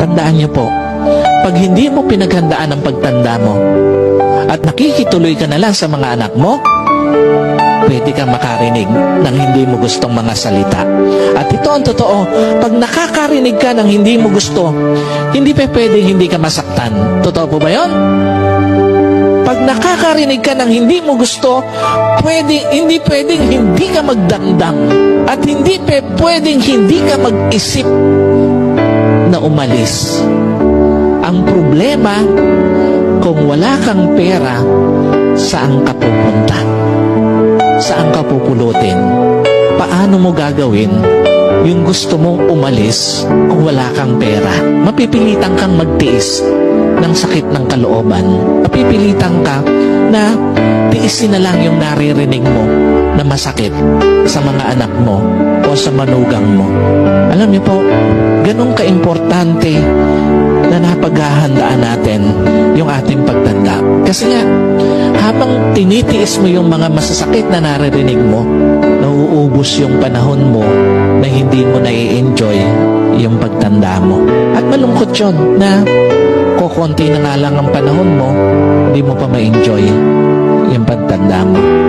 Tandaan niyo po, pag hindi mo pinaghandaan ang pagtanda mo at nakikituloy ka na lang sa mga anak mo, pwede kang makarinig ng hindi mo gustong mga salita. At ito ang totoo, pag nakakarinig ka ng hindi mo gusto, hindi pa pwedeng hindi ka masaktan. Totoo po ba yon? Pag nakakarinig ka ng hindi mo gusto, pwede, hindi pwedeng hindi ka magdamdam. At hindi pe, pwedeng hindi ka mag-isip na umalis. Ang problema, kung wala kang pera, saan ka pupunta? Saan ka pupulutin? Paano mo gagawin yung gusto mong umalis kung wala kang pera? Mapipilitan kang magtiis ng sakit ng kalooban. Mapipilitan ka na tiisin na lang yung naririnig mo na masakit sa mga anak mo o sa manugang mo. Alam niyo po, ganun ka-importante na napaghahandaan natin yung ating pagtanda. Kasi nga, habang tinitiis mo yung mga masasakit na naririnig mo, nauubos yung panahon mo na hindi mo na enjoy yung pagtanda mo. At malungkot yun na kukonti na nga lang ang panahon mo, hindi mo pa ma-enjoy yung pagtanda mo.